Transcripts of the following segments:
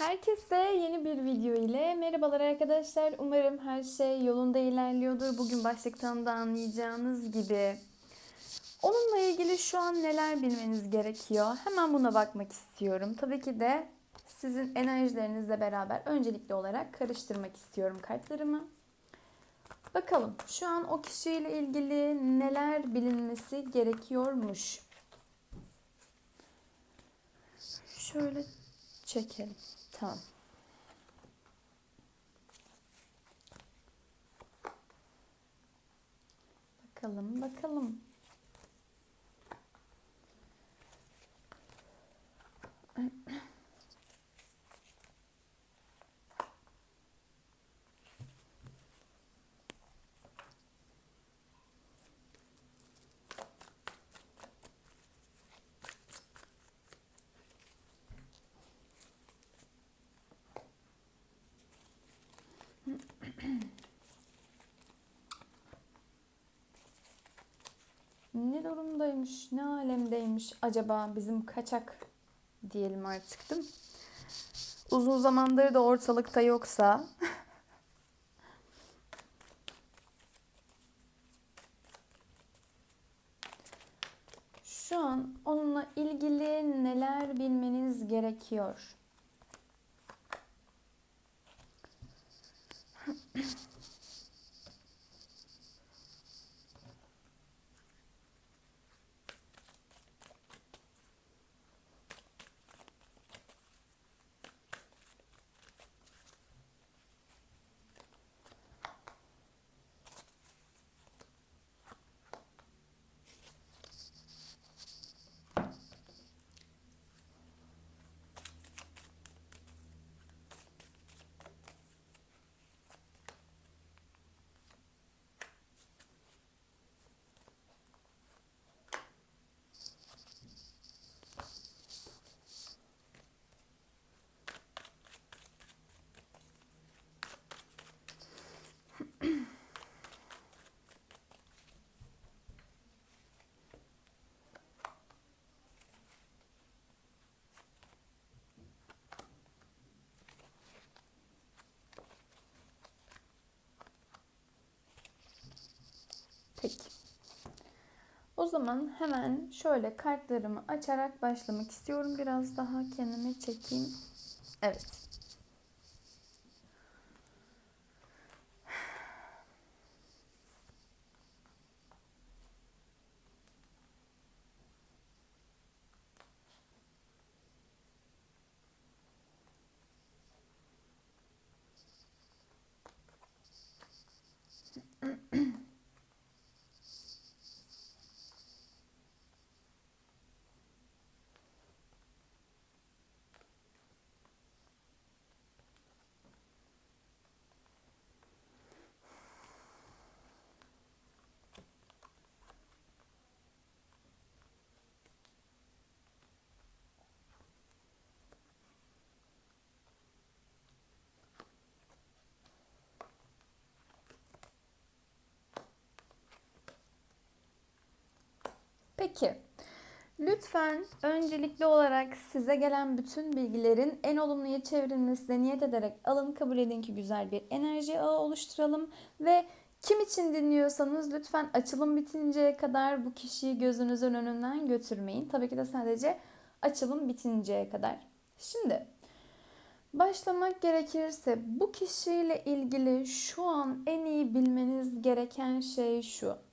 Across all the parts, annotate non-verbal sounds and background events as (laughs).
Herkese yeni bir video ile merhabalar arkadaşlar. Umarım her şey yolunda ilerliyordur. Bugün başlıktan da anlayacağınız gibi. Onunla ilgili şu an neler bilmeniz gerekiyor? Hemen buna bakmak istiyorum. Tabii ki de sizin enerjilerinizle beraber öncelikli olarak karıştırmak istiyorum kartlarımı. Bakalım şu an o kişiyle ilgili neler bilinmesi gerekiyormuş. Şöyle çekelim. Tamam. Bakalım, bakalım. Ne durumdaymış, ne alemdeymiş acaba bizim kaçak diyelim artık değil mi? Uzun zamandır da ortalıkta yoksa (laughs) şu an onunla ilgili neler bilmeniz gerekiyor? Peki. O zaman hemen şöyle kartlarımı açarak başlamak istiyorum. Biraz daha kendime çekeyim. Evet. Peki. Lütfen öncelikli olarak size gelen bütün bilgilerin en olumluya çevrilmesine niyet ederek alın kabul edin ki güzel bir enerji ağı oluşturalım ve kim için dinliyorsanız lütfen açılım bitinceye kadar bu kişiyi gözünüzün önünden götürmeyin. Tabii ki de sadece açılım bitinceye kadar. Şimdi başlamak gerekirse bu kişiyle ilgili şu an en iyi bilmeniz gereken şey şu.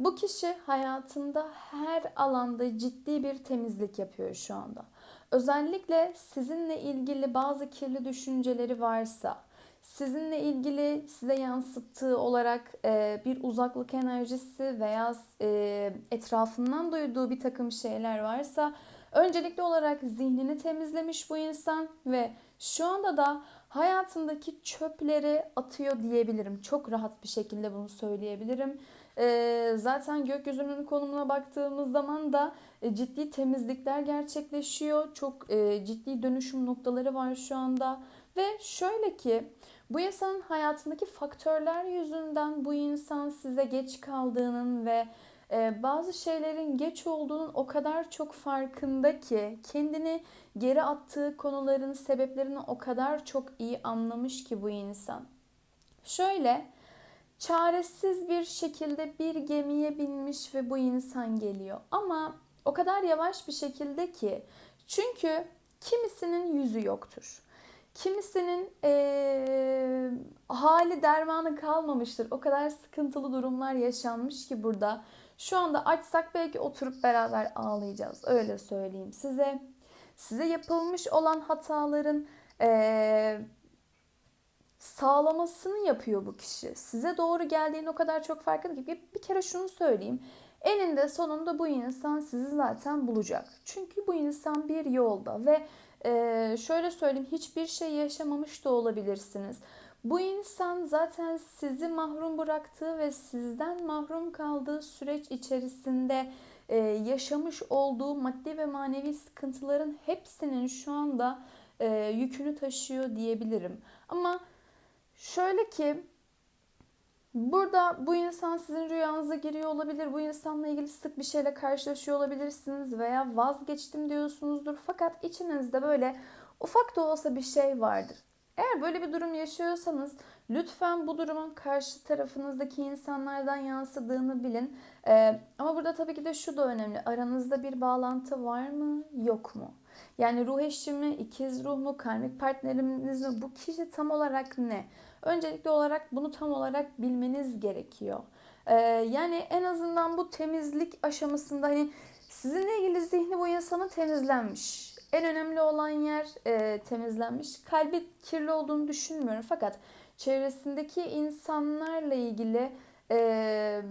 Bu kişi hayatında her alanda ciddi bir temizlik yapıyor şu anda. Özellikle sizinle ilgili bazı kirli düşünceleri varsa, sizinle ilgili size yansıttığı olarak e, bir uzaklık enerjisi veya e, etrafından duyduğu bir takım şeyler varsa öncelikli olarak zihnini temizlemiş bu insan ve şu anda da hayatındaki çöpleri atıyor diyebilirim. Çok rahat bir şekilde bunu söyleyebilirim. E, zaten gökyüzünün konumuna baktığımız zaman da e, ciddi temizlikler gerçekleşiyor. Çok e, ciddi dönüşüm noktaları var şu anda. Ve şöyle ki bu insanın hayatındaki faktörler yüzünden bu insan size geç kaldığının ve e, bazı şeylerin geç olduğunun o kadar çok farkında ki kendini geri attığı konuların sebeplerini o kadar çok iyi anlamış ki bu insan. Şöyle çaresiz bir şekilde bir gemiye binmiş ve bu insan geliyor. Ama o kadar yavaş bir şekilde ki çünkü kimisinin yüzü yoktur. Kimisinin ee, hali dermanı kalmamıştır. O kadar sıkıntılı durumlar yaşanmış ki burada. Şu anda açsak belki oturup beraber ağlayacağız. Öyle söyleyeyim size. Size yapılmış olan hataların ee, sağlamasını yapıyor bu kişi. Size doğru geldiğini o kadar çok farkında ki bir kere şunu söyleyeyim. Eninde sonunda bu insan sizi zaten bulacak. Çünkü bu insan bir yolda ve e, şöyle söyleyeyim hiçbir şey yaşamamış da olabilirsiniz. Bu insan zaten sizi mahrum bıraktığı ve sizden mahrum kaldığı süreç içerisinde e, yaşamış olduğu maddi ve manevi sıkıntıların hepsinin şu anda e, yükünü taşıyor diyebilirim. Ama şöyle ki Burada bu insan sizin rüyanıza giriyor olabilir. Bu insanla ilgili sık bir şeyle karşılaşıyor olabilirsiniz veya vazgeçtim diyorsunuzdur. Fakat içinizde böyle ufak da olsa bir şey vardır. Eğer böyle bir durum yaşıyorsanız lütfen bu durumun karşı tarafınızdaki insanlardan yansıdığını bilin. Ee, ama burada tabii ki de şu da önemli. Aranızda bir bağlantı var mı yok mu? Yani ruh eşi mi, ikiz ruh mu, karmik partneriniz mi? Bu kişi tam olarak ne? Öncelikli olarak bunu tam olarak bilmeniz gerekiyor. Ee, yani en azından bu temizlik aşamasında hani sizinle ilgili zihni bu insanın temizlenmiş. En önemli olan yer e, temizlenmiş. Kalbi kirli olduğunu düşünmüyorum fakat çevresindeki insanlarla ilgili e,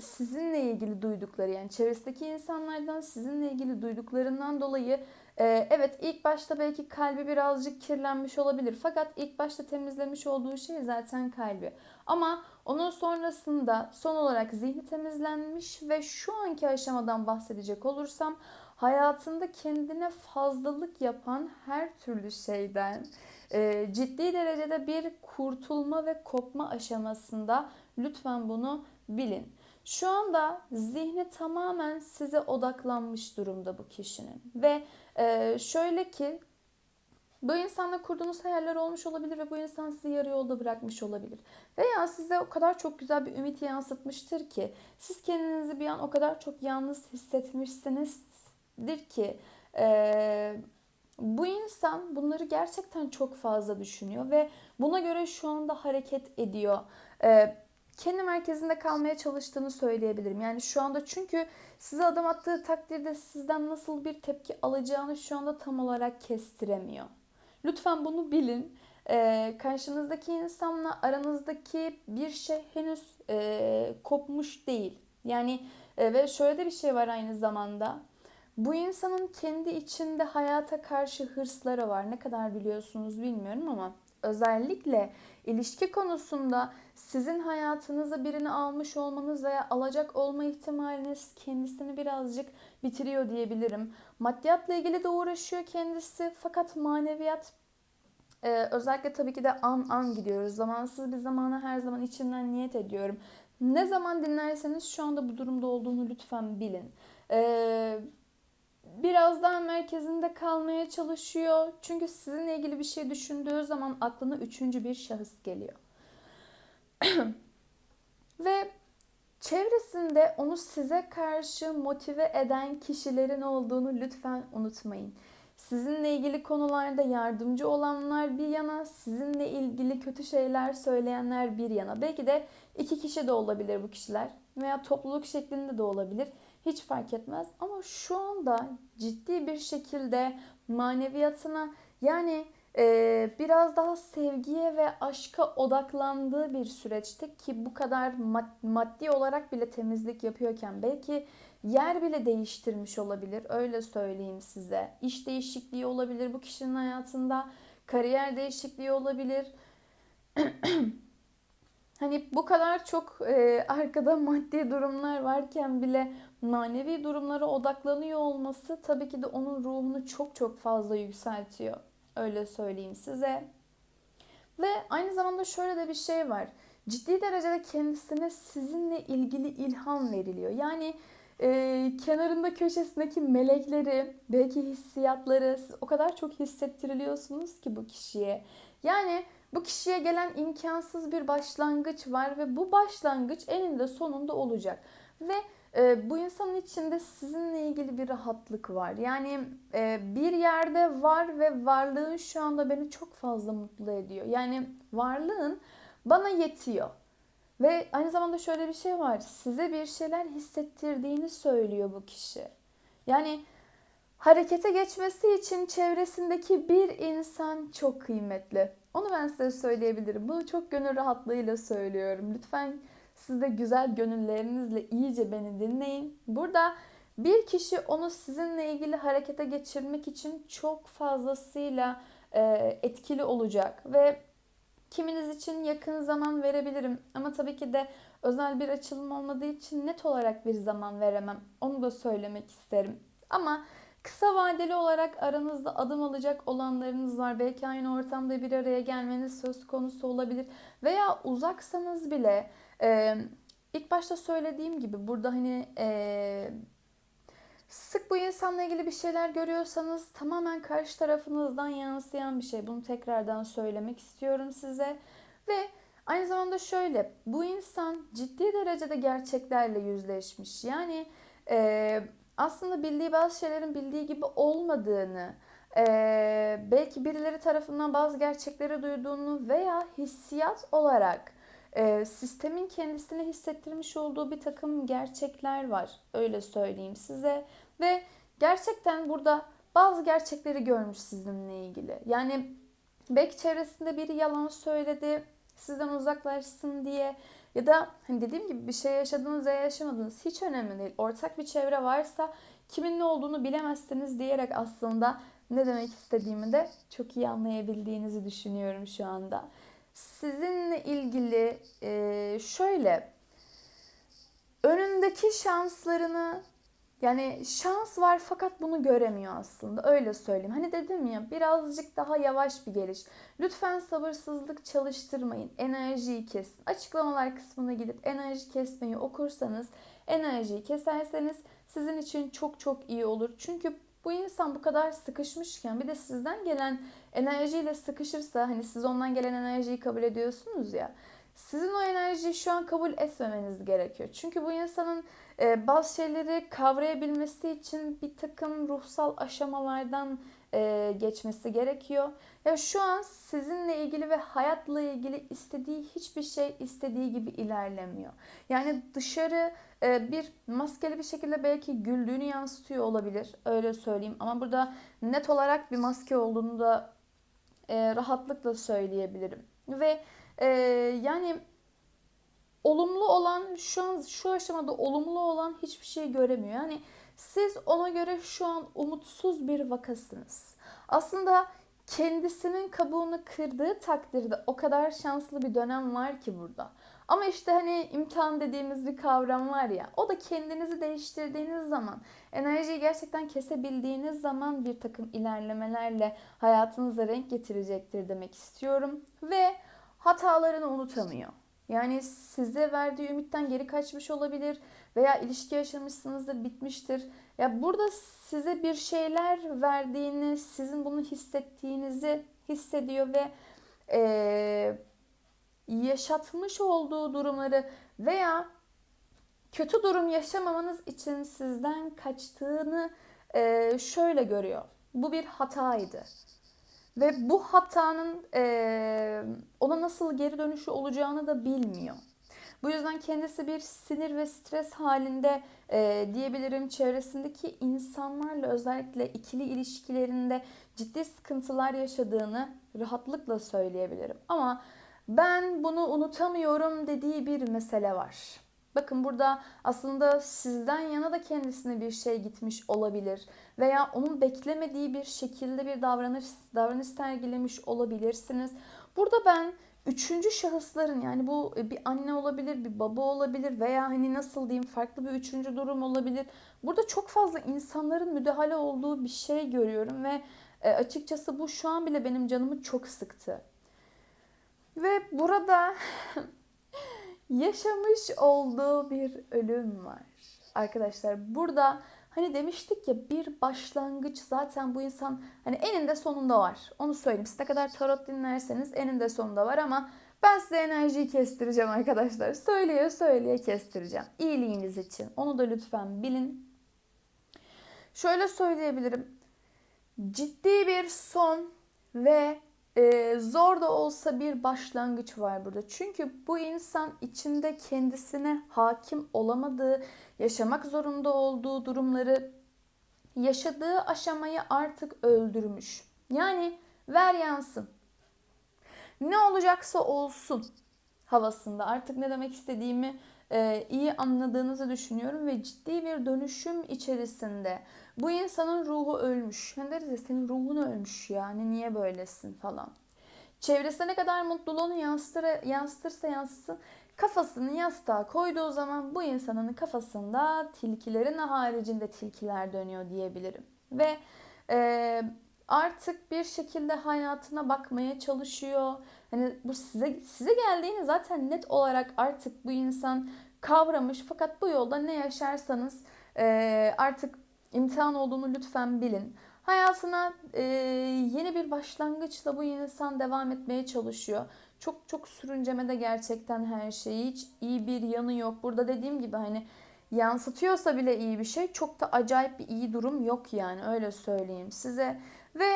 sizinle ilgili duydukları yani çevresindeki insanlardan sizinle ilgili duyduklarından dolayı ee, evet ilk başta belki kalbi birazcık kirlenmiş olabilir. Fakat ilk başta temizlemiş olduğu şey zaten kalbi. Ama onun sonrasında son olarak zihni temizlenmiş ve şu anki aşamadan bahsedecek olursam hayatında kendine fazlalık yapan her türlü şeyden e, ciddi derecede bir kurtulma ve kopma aşamasında lütfen bunu bilin. Şu anda zihni tamamen size odaklanmış durumda bu kişinin ve ee, şöyle ki bu insanla kurduğunuz hayaller olmuş olabilir ve bu insan sizi yarı yolda bırakmış olabilir. Veya size o kadar çok güzel bir ümit yansıtmıştır ki siz kendinizi bir an o kadar çok yalnız hissetmişsinizdir ki e, bu insan bunları gerçekten çok fazla düşünüyor ve buna göre şu anda hareket ediyor. E, kendi merkezinde kalmaya çalıştığını söyleyebilirim. Yani şu anda çünkü size adım attığı takdirde sizden nasıl bir tepki alacağını şu anda tam olarak kestiremiyor. Lütfen bunu bilin. Ee, karşınızdaki insanla aranızdaki bir şey henüz e, kopmuş değil. Yani e, ve şöyle de bir şey var aynı zamanda. Bu insanın kendi içinde hayata karşı hırsları var. Ne kadar biliyorsunuz bilmiyorum ama özellikle ilişki konusunda sizin hayatınıza birini almış olmanız veya alacak olma ihtimaliniz kendisini birazcık bitiriyor diyebilirim. Maddiyatla ilgili de uğraşıyor kendisi fakat maneviyat ee, özellikle tabii ki de an an gidiyoruz. Zamansız bir zamana her zaman içimden niyet ediyorum. Ne zaman dinlerseniz şu anda bu durumda olduğunu lütfen bilin. Ee, biraz merkezinde kalmaya çalışıyor. Çünkü sizinle ilgili bir şey düşündüğü zaman aklına üçüncü bir şahıs geliyor. (clears throat) Ve çevresinde onu size karşı motive eden kişilerin olduğunu lütfen unutmayın. Sizinle ilgili konularda yardımcı olanlar bir yana, sizinle ilgili kötü şeyler söyleyenler bir yana. Belki de iki kişi de olabilir bu kişiler veya topluluk şeklinde de olabilir. Hiç fark etmez ama şu anda ciddi bir şekilde maneviyatına yani e, biraz daha sevgiye ve aşka odaklandığı bir süreçte ki bu kadar maddi olarak bile temizlik yapıyorken belki yer bile değiştirmiş olabilir öyle söyleyeyim size. İş değişikliği olabilir bu kişinin hayatında, kariyer değişikliği olabilir. (clears throat) Hani bu kadar çok e, arkada maddi durumlar varken bile manevi durumlara odaklanıyor olması tabii ki de onun ruhunu çok çok fazla yükseltiyor. Öyle söyleyeyim size. Ve aynı zamanda şöyle de bir şey var. ciddi derecede kendisine sizinle ilgili ilham veriliyor. Yani e, kenarında köşesindeki melekleri, belki hissiyatları siz o kadar çok hissettiriliyorsunuz ki bu kişiye. Yani bu kişiye gelen imkansız bir başlangıç var ve bu başlangıç eninde sonunda olacak. Ve e, bu insanın içinde sizinle ilgili bir rahatlık var. Yani e, bir yerde var ve varlığın şu anda beni çok fazla mutlu ediyor. Yani varlığın bana yetiyor. Ve aynı zamanda şöyle bir şey var. Size bir şeyler hissettirdiğini söylüyor bu kişi. Yani harekete geçmesi için çevresindeki bir insan çok kıymetli. Onu ben size söyleyebilirim. Bunu çok gönül rahatlığıyla söylüyorum. Lütfen siz de güzel gönüllerinizle iyice beni dinleyin. Burada bir kişi onu sizinle ilgili harekete geçirmek için çok fazlasıyla e, etkili olacak ve kiminiz için yakın zaman verebilirim ama tabii ki de özel bir açılım olmadığı için net olarak bir zaman veremem. Onu da söylemek isterim. Ama kısa vadeli olarak aranızda adım alacak olanlarınız var. Belki aynı ortamda bir araya gelmeniz söz konusu olabilir. Veya uzaksanız bile e, ilk başta söylediğim gibi burada hani e, sık bu insanla ilgili bir şeyler görüyorsanız tamamen karşı tarafınızdan yansıyan bir şey. Bunu tekrardan söylemek istiyorum size. Ve aynı zamanda şöyle bu insan ciddi derecede gerçeklerle yüzleşmiş. Yani e, aslında bildiği bazı şeylerin bildiği gibi olmadığını, e, belki birileri tarafından bazı gerçekleri duyduğunu veya hissiyat olarak e, sistemin kendisine hissettirmiş olduğu bir takım gerçekler var. Öyle söyleyeyim size. Ve gerçekten burada bazı gerçekleri görmüş sizinle ilgili. Yani belki çevresinde biri yalan söyledi, sizden uzaklaşsın diye ya da hani dediğim gibi bir şey yaşadınız veya yaşamadınız hiç önemli değil. Ortak bir çevre varsa kimin ne olduğunu bilemezsiniz diyerek aslında ne demek istediğimi de çok iyi anlayabildiğinizi düşünüyorum şu anda. Sizinle ilgili e, şöyle önündeki şanslarını yani şans var fakat bunu göremiyor aslında. Öyle söyleyeyim. Hani dedim ya birazcık daha yavaş bir geliş. Lütfen sabırsızlık çalıştırmayın. Enerjiyi kesin. Açıklamalar kısmına gidip enerji kesmeyi okursanız, enerjiyi keserseniz sizin için çok çok iyi olur. Çünkü bu insan bu kadar sıkışmışken bir de sizden gelen enerjiyle sıkışırsa hani siz ondan gelen enerjiyi kabul ediyorsunuz ya. Sizin o enerjiyi şu an kabul etmemeniz gerekiyor. Çünkü bu insanın e, bazı şeyleri kavrayabilmesi için bir takım ruhsal aşamalardan e, geçmesi gerekiyor. Ya şu an sizinle ilgili ve hayatla ilgili istediği hiçbir şey istediği gibi ilerlemiyor. Yani dışarı bir maskeli bir şekilde belki güldüğünü yansıtıyor olabilir. Öyle söyleyeyim. Ama burada net olarak bir maske olduğunu da e, rahatlıkla söyleyebilirim. Ve e, yani olumlu olan şu an şu aşamada olumlu olan hiçbir şey göremiyor. Yani siz ona göre şu an umutsuz bir vakasınız. Aslında kendisinin kabuğunu kırdığı takdirde o kadar şanslı bir dönem var ki burada. Ama işte hani imtihan dediğimiz bir kavram var ya o da kendinizi değiştirdiğiniz zaman enerjiyi gerçekten kesebildiğiniz zaman bir takım ilerlemelerle hayatınıza renk getirecektir demek istiyorum. Ve hatalarını unutamıyor. Yani size verdiği ümitten geri kaçmış olabilir veya ilişki yaşamışsınızdır, bitmiştir. Ya burada size bir şeyler verdiğini, sizin bunu hissettiğinizi hissediyor ve e, yaşatmış olduğu durumları veya kötü durum yaşamamanız için sizden kaçtığını e, şöyle görüyor. Bu bir hataydı. Ve bu hatanın e, ona nasıl geri dönüşü olacağını da bilmiyor. Bu yüzden kendisi bir sinir ve stres halinde e, diyebilirim. Çevresindeki insanlarla özellikle ikili ilişkilerinde ciddi sıkıntılar yaşadığını rahatlıkla söyleyebilirim. Ama ben bunu unutamıyorum dediği bir mesele var. Bakın burada aslında sizden yana da kendisine bir şey gitmiş olabilir veya onun beklemediği bir şekilde bir davranış davranış sergilemiş olabilirsiniz. Burada ben üçüncü şahısların yani bu bir anne olabilir, bir baba olabilir veya hani nasıl diyeyim farklı bir üçüncü durum olabilir. Burada çok fazla insanların müdahale olduğu bir şey görüyorum ve e, açıkçası bu şu an bile benim canımı çok sıktı. Ve burada (laughs) yaşamış olduğu bir ölüm var. Arkadaşlar burada hani demiştik ya bir başlangıç zaten bu insan hani eninde sonunda var. Onu söyleyeyim. Siz ne kadar tarot dinlerseniz eninde sonunda var ama ben size enerjiyi kestireceğim arkadaşlar. Söyleye söyleye kestireceğim. İyiliğiniz için. Onu da lütfen bilin. Şöyle söyleyebilirim. Ciddi bir son ve e, zor da olsa bir başlangıç var burada. Çünkü bu insan içinde kendisine hakim olamadığı, yaşamak zorunda olduğu durumları yaşadığı aşamayı artık öldürmüş. Yani ver yansın. Ne olacaksa olsun havasında. Artık ne demek istediğimi e, iyi anladığınızı düşünüyorum ve ciddi bir dönüşüm içerisinde. Bu insanın ruhu ölmüş. Ne deriz ya senin ruhun ölmüş yani niye böylesin falan. Çevresine ne kadar mutluluğunu yansıtır, yansıtırsa yansıtsın kafasını yastığa koyduğu zaman bu insanın kafasında tilkilerin haricinde tilkiler dönüyor diyebilirim. Ve e, artık bir şekilde hayatına bakmaya çalışıyor. Hani bu size size geldiğini zaten net olarak artık bu insan kavramış. Fakat bu yolda ne yaşarsanız e, artık imtihan olduğunu lütfen bilin. Hayatına e, yeni bir başlangıçla bu insan devam etmeye çalışıyor. Çok çok sürüncemede gerçekten her şeyi hiç iyi bir yanı yok. Burada dediğim gibi hani yansıtıyorsa bile iyi bir şey çok da acayip bir iyi durum yok yani öyle söyleyeyim size. Ve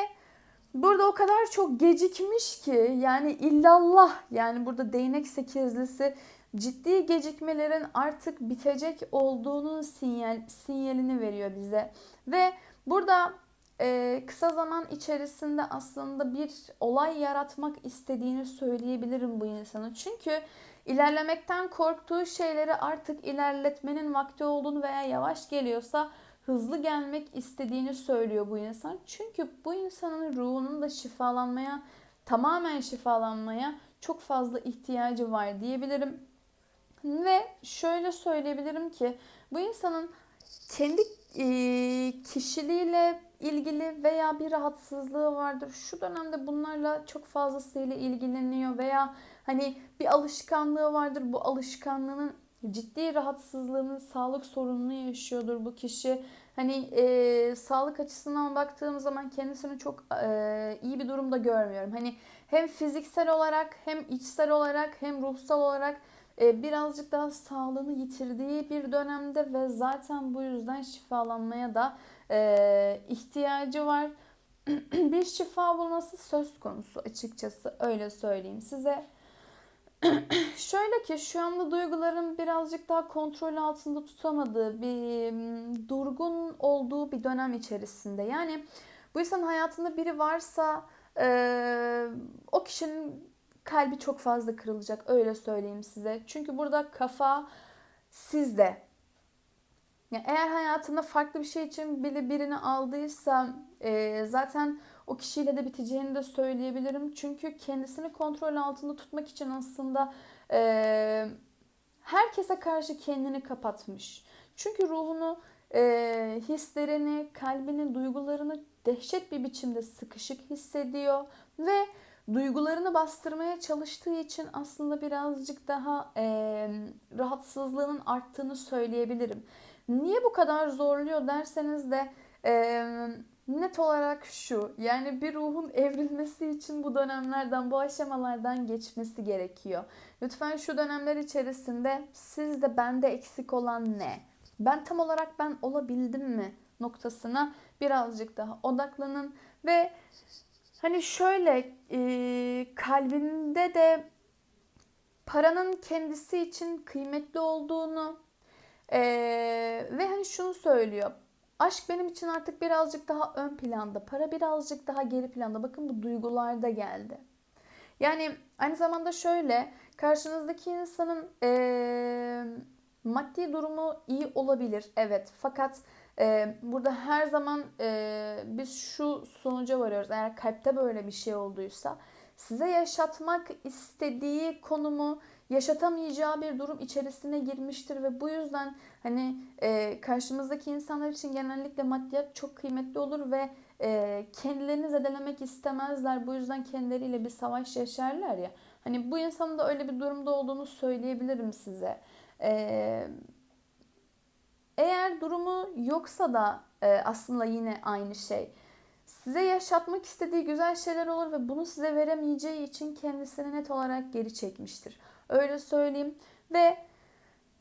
burada o kadar çok gecikmiş ki yani illallah yani burada değnek sekizlisi ciddi gecikmelerin artık bitecek olduğunun sinyal sinyalini veriyor bize. Ve burada e, kısa zaman içerisinde aslında bir olay yaratmak istediğini söyleyebilirim bu insanın. Çünkü ilerlemekten korktuğu şeyleri artık ilerletmenin vakti olduğunu veya yavaş geliyorsa hızlı gelmek istediğini söylüyor bu insan. Çünkü bu insanın ruhunun da şifalanmaya, tamamen şifalanmaya çok fazla ihtiyacı var diyebilirim. Ve şöyle söyleyebilirim ki bu insanın kendi e, kişiliğiyle ilgili veya bir rahatsızlığı vardır. Şu dönemde bunlarla çok fazlasıyla ilgileniyor veya hani bir alışkanlığı vardır. Bu alışkanlığının ciddi rahatsızlığının sağlık sorununu yaşıyordur bu kişi. Hani e, sağlık açısından baktığım zaman kendisini çok e, iyi bir durumda görmüyorum. Hani hem fiziksel olarak hem içsel olarak hem ruhsal olarak birazcık daha sağlığını yitirdiği bir dönemde ve zaten bu yüzden şifalanmaya da e, ihtiyacı var. (clears throat) bir şifa bulması söz konusu açıkçası öyle söyleyeyim size. (clears throat) Şöyle ki şu anda duyguların birazcık daha kontrol altında tutamadığı bir durgun olduğu bir dönem içerisinde. Yani bu insanın hayatında biri varsa e, o kişinin kalbi çok fazla kırılacak öyle söyleyeyim size. Çünkü burada kafa sizde. Yani eğer hayatında farklı bir şey için biri birini aldıysa e, zaten o kişiyle de biteceğini de söyleyebilirim. Çünkü kendisini kontrol altında tutmak için aslında e, herkese karşı kendini kapatmış. Çünkü ruhunu, e, hislerini, kalbini, duygularını dehşet bir biçimde sıkışık hissediyor ve duygularını bastırmaya çalıştığı için aslında birazcık daha e, rahatsızlığının arttığını söyleyebilirim. Niye bu kadar zorluyor derseniz de e, net olarak şu. Yani bir ruhun evrilmesi için bu dönemlerden, bu aşamalardan geçmesi gerekiyor. Lütfen şu dönemler içerisinde sizde bende eksik olan ne? Ben tam olarak ben olabildim mi noktasına birazcık daha odaklanın ve hani şöyle e, kalbinde de paranın kendisi için kıymetli olduğunu e, ve hani şunu söylüyor Aşk benim için artık birazcık daha ön planda, para birazcık daha geri planda. Bakın bu duygularda geldi. Yani aynı zamanda şöyle karşınızdaki insanın e, maddi durumu iyi olabilir evet fakat e, burada her zaman e, biz şu sonuca varıyoruz eğer kalpte böyle bir şey olduysa size yaşatmak istediği konumu yaşatamayacağı bir durum içerisine girmiştir ve bu yüzden hani e, karşımızdaki insanlar için genellikle maddiyat çok kıymetli olur ve e, kendilerini zedelemek istemezler. Bu yüzden kendileriyle bir savaş yaşarlar ya. Hani bu insanın da öyle bir durumda olduğunu söyleyebilirim size. Ee, eğer durumu yoksa da e, aslında yine aynı şey. Size yaşatmak istediği güzel şeyler olur ve bunu size veremeyeceği için kendisini net olarak geri çekmiştir. Öyle söyleyeyim. Ve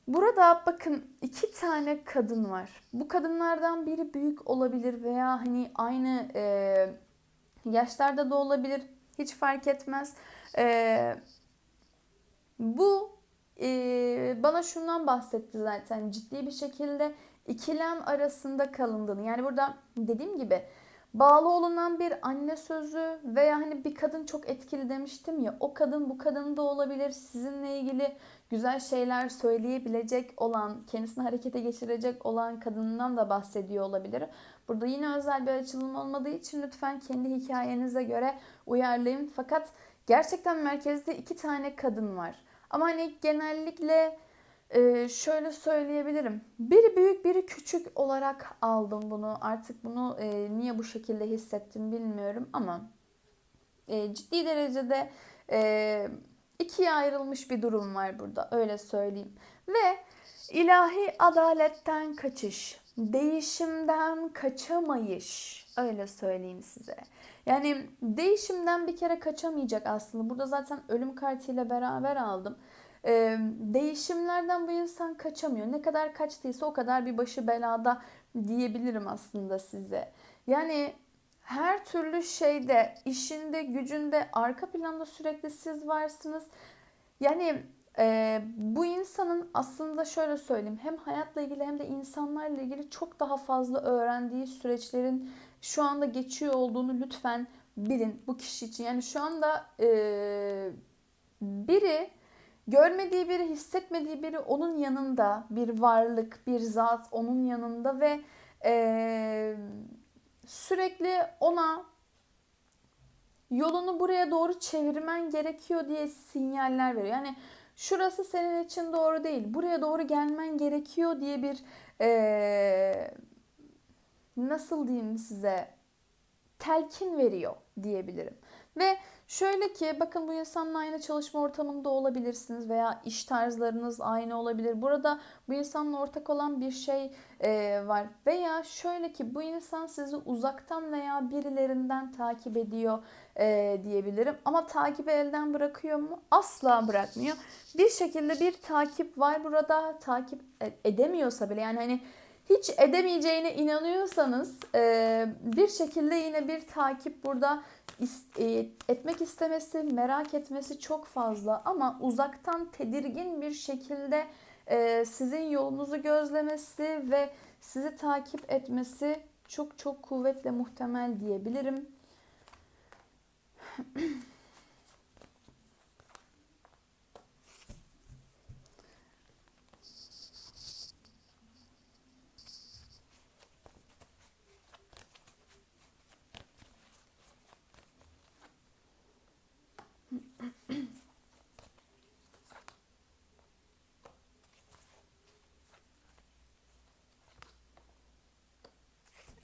burada bakın iki tane kadın var. Bu kadınlardan biri büyük olabilir veya hani aynı e, yaşlarda da olabilir. Hiç fark etmez. E, bu e, bana şundan bahsetti zaten ciddi bir şekilde ikilem arasında kalındığını. Yani burada dediğim gibi bağlı olunan bir anne sözü veya hani bir kadın çok etkili demiştim ya o kadın bu kadın da olabilir sizinle ilgili güzel şeyler söyleyebilecek olan kendisini harekete geçirecek olan kadından da bahsediyor olabilir. Burada yine özel bir açılım olmadığı için lütfen kendi hikayenize göre uyarlayın. Fakat gerçekten merkezde iki tane kadın var. Ama hani genellikle ee, şöyle söyleyebilirim. Biri büyük, biri küçük olarak aldım bunu. Artık bunu e, niye bu şekilde hissettim bilmiyorum ama e, ciddi derecede e, ikiye ayrılmış bir durum var burada. Öyle söyleyeyim. Ve ilahi adaletten kaçış, değişimden kaçamayış. Öyle söyleyeyim size. Yani değişimden bir kere kaçamayacak aslında. Burada zaten ölüm kartıyla beraber aldım e, değişimlerden bu insan kaçamıyor. Ne kadar kaçtıysa o kadar bir başı belada diyebilirim aslında size. Yani her türlü şeyde, işinde, gücünde, arka planda sürekli siz varsınız. Yani e, bu insanın aslında şöyle söyleyeyim hem hayatla ilgili hem de insanlarla ilgili çok daha fazla öğrendiği süreçlerin şu anda geçiyor olduğunu lütfen bilin bu kişi için. Yani şu anda e, biri Görmediği biri, hissetmediği biri onun yanında bir varlık, bir zat onun yanında ve e, sürekli ona yolunu buraya doğru çevirmen gerekiyor diye sinyaller veriyor. Yani şurası senin için doğru değil, buraya doğru gelmen gerekiyor diye bir e, nasıl diyeyim size telkin veriyor diyebilirim. Ve Şöyle ki bakın bu insanla aynı çalışma ortamında olabilirsiniz veya iş tarzlarınız aynı olabilir. Burada bu insanla ortak olan bir şey e, var. Veya şöyle ki bu insan sizi uzaktan veya birilerinden takip ediyor e, diyebilirim. Ama takibi elden bırakıyor mu? Asla bırakmıyor. Bir şekilde bir takip var burada. Takip e, edemiyorsa bile yani hani hiç edemeyeceğine inanıyorsanız e, bir şekilde yine bir takip burada e, etmek istemesi, merak etmesi çok fazla ama uzaktan tedirgin bir şekilde e, sizin yolunuzu gözlemesi ve sizi takip etmesi çok çok kuvvetle muhtemel diyebilirim. (clears throat)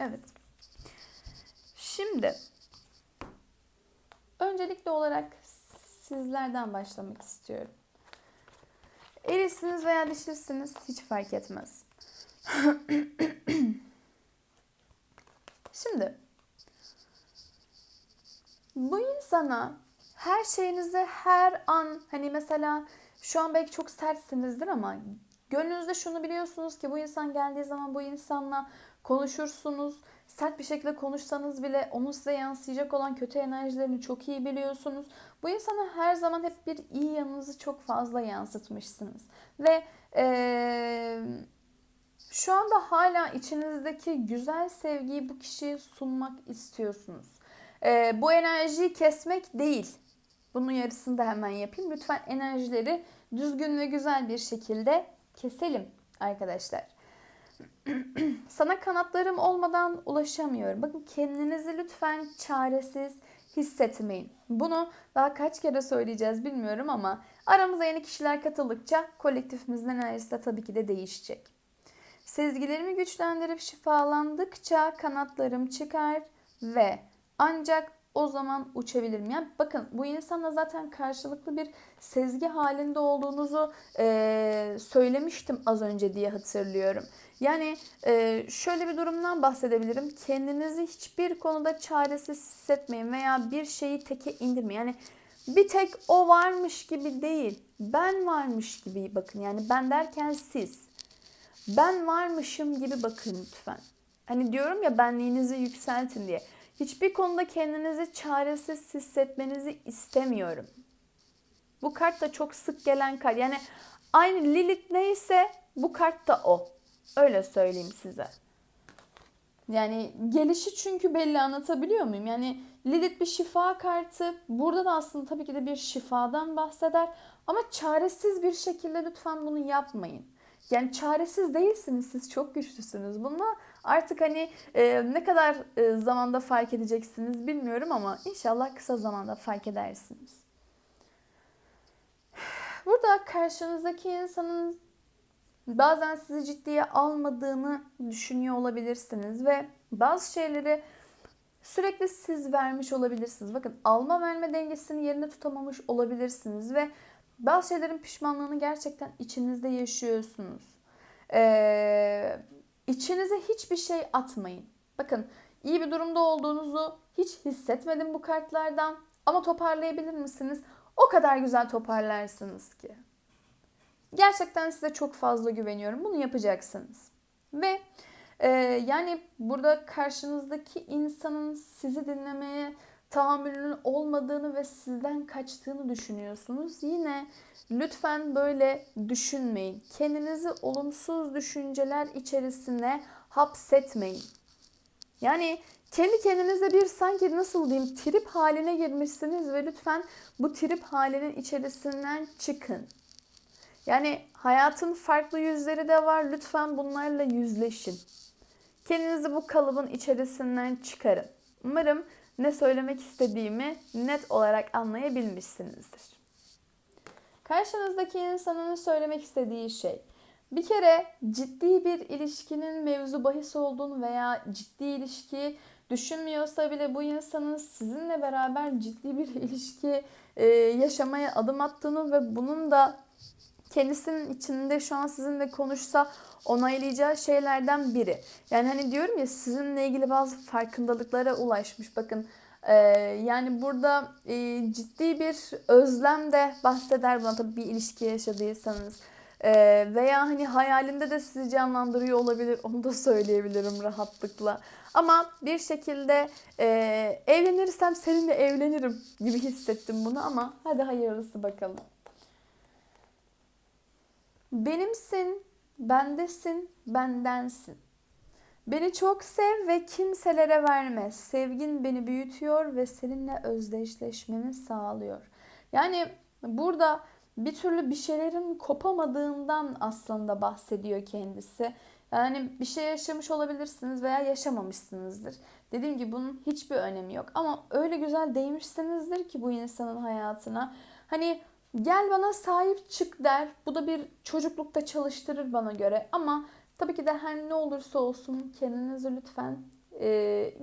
Evet. Şimdi öncelikli olarak sizlerden başlamak istiyorum. Erisiniz veya dişlisiniz hiç fark etmez. (clears throat) Şimdi bu insana her şeyinize her an hani mesela şu an belki çok sertsinizdir ama gönlünüzde şunu biliyorsunuz ki bu insan geldiği zaman bu insanla konuşursunuz. Sert bir şekilde konuşsanız bile onun size yansıyacak olan kötü enerjilerini çok iyi biliyorsunuz. Bu insana her zaman hep bir iyi yanınızı çok fazla yansıtmışsınız. Ve ee, şu anda hala içinizdeki güzel sevgiyi bu kişiye sunmak istiyorsunuz. E, bu enerjiyi kesmek değil. Bunun yarısını da hemen yapayım. Lütfen enerjileri düzgün ve güzel bir şekilde keselim arkadaşlar. (clears throat) Sana kanatlarım olmadan ulaşamıyorum. Bakın kendinizi lütfen çaresiz hissetmeyin. Bunu daha kaç kere söyleyeceğiz bilmiyorum ama aramıza yeni kişiler katıldıkça kolektifimizin enerjisi de tabii ki de değişecek. Sezgilerimi güçlendirip şifalandıkça kanatlarım çıkar ve ancak o zaman uçabilirim. Yani bakın bu insanla zaten karşılıklı bir sezgi halinde olduğunuzu e, söylemiştim az önce diye hatırlıyorum. Yani e, şöyle bir durumdan bahsedebilirim. Kendinizi hiçbir konuda çaresiz hissetmeyin veya bir şeyi teke indirmeyin. Yani bir tek o varmış gibi değil. Ben varmış gibi bakın. Yani ben derken siz. Ben varmışım gibi bakın lütfen. Hani diyorum ya benliğinizi yükseltin diye. Hiçbir konuda kendinizi çaresiz hissetmenizi istemiyorum. Bu kart da çok sık gelen kart. Yani aynı Lilith neyse bu kart da o. Öyle söyleyeyim size. Yani gelişi çünkü belli anlatabiliyor muyum? Yani Lilith bir şifa kartı. Burada da aslında tabii ki de bir şifadan bahseder. Ama çaresiz bir şekilde lütfen bunu yapmayın. Yani çaresiz değilsiniz siz çok güçlüsünüz. Bunu artık hani e, ne kadar e, zamanda fark edeceksiniz bilmiyorum ama inşallah kısa zamanda fark edersiniz. (sighs) Burada karşınızdaki insanın bazen sizi ciddiye almadığını düşünüyor olabilirsiniz ve bazı şeyleri sürekli siz vermiş olabilirsiniz. Bakın alma verme dengesini yerine tutamamış olabilirsiniz ve bazı şeylerin pişmanlığını gerçekten içinizde yaşıyorsunuz. Ee, içinize hiçbir şey atmayın. Bakın iyi bir durumda olduğunuzu hiç hissetmedim bu kartlardan ama toparlayabilir misiniz? O kadar güzel toparlarsınız ki. Gerçekten size çok fazla güveniyorum. Bunu yapacaksınız. Ve e, yani burada karşınızdaki insanın sizi dinlemeye tahammülünün olmadığını ve sizden kaçtığını düşünüyorsunuz. Yine lütfen böyle düşünmeyin. Kendinizi olumsuz düşünceler içerisine hapsetmeyin. Yani kendi kendinize bir sanki nasıl diyeyim trip haline girmişsiniz ve lütfen bu trip halinin içerisinden çıkın. Yani hayatın farklı yüzleri de var. Lütfen bunlarla yüzleşin. Kendinizi bu kalıbın içerisinden çıkarın. Umarım ne söylemek istediğimi net olarak anlayabilmişsinizdir. Karşınızdaki insanın söylemek istediği şey bir kere ciddi bir ilişkinin mevzu bahis olduğunu veya ciddi ilişki düşünmüyorsa bile bu insanın sizinle beraber ciddi bir (laughs) ilişki yaşamaya adım attığını ve bunun da kendisinin içinde şu an sizinle konuşsa onaylayacağı şeylerden biri. Yani hani diyorum ya sizinle ilgili bazı farkındalıklara ulaşmış. Bakın e, yani burada e, ciddi bir özlem de bahseder buna tabii bir ilişki yaşadıysanız. E, veya hani hayalinde de sizi canlandırıyor olabilir. Onu da söyleyebilirim rahatlıkla. Ama bir şekilde e, evlenirsem seninle evlenirim gibi hissettim bunu ama hadi hayırlısı bakalım. Benimsin, bendesin, bendensin. Beni çok sev ve kimselere verme. Sevgin beni büyütüyor ve seninle özdeşleşmemi sağlıyor. Yani burada bir türlü bir şeylerin kopamadığından aslında bahsediyor kendisi. Yani bir şey yaşamış olabilirsiniz veya yaşamamışsınızdır. Dediğim gibi bunun hiçbir önemi yok. Ama öyle güzel değmişsinizdir ki bu insanın hayatına. Hani Gel bana sahip çık der. Bu da bir çocuklukta çalıştırır bana göre. Ama tabii ki de her ne olursa olsun kendinizi lütfen e,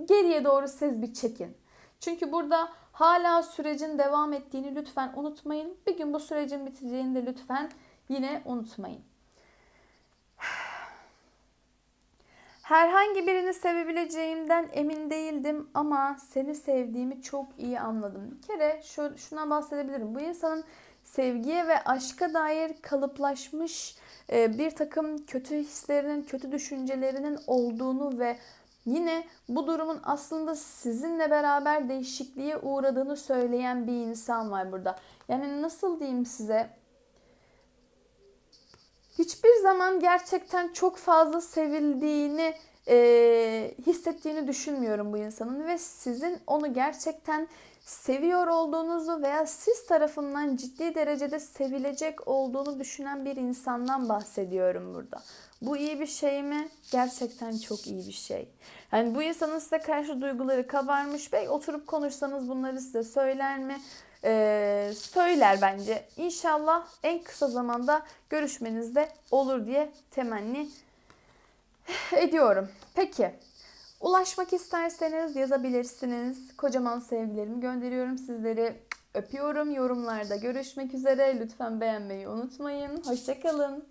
geriye doğru siz bir çekin. Çünkü burada hala sürecin devam ettiğini lütfen unutmayın. Bir gün bu sürecin biteceğini de lütfen yine unutmayın. Herhangi birini sevebileceğimden emin değildim ama seni sevdiğimi çok iyi anladım. Bir kere şu, şuna bahsedebilirim. Bu insanın sevgiye ve aşka dair kalıplaşmış e, bir takım kötü hislerinin, kötü düşüncelerinin olduğunu ve yine bu durumun aslında sizinle beraber değişikliğe uğradığını söyleyen bir insan var burada. Yani nasıl diyeyim size? Hiçbir zaman gerçekten çok fazla sevildiğini e, hissettiğini düşünmüyorum bu insanın ve sizin onu gerçekten seviyor olduğunuzu veya siz tarafından ciddi derecede sevilecek olduğunu düşünen bir insandan bahsediyorum burada. Bu iyi bir şey mi? Gerçekten çok iyi bir şey. Yani bu insanın size karşı duyguları kabarmış. Bey oturup konuşsanız bunları size söyler mi? Ee, söyler bence. İnşallah en kısa zamanda görüşmenizde olur diye temenni ediyorum. Peki Ulaşmak isterseniz yazabilirsiniz. Kocaman sevgilerimi gönderiyorum sizleri. Öpüyorum. Yorumlarda görüşmek üzere. Lütfen beğenmeyi unutmayın. Hoşçakalın.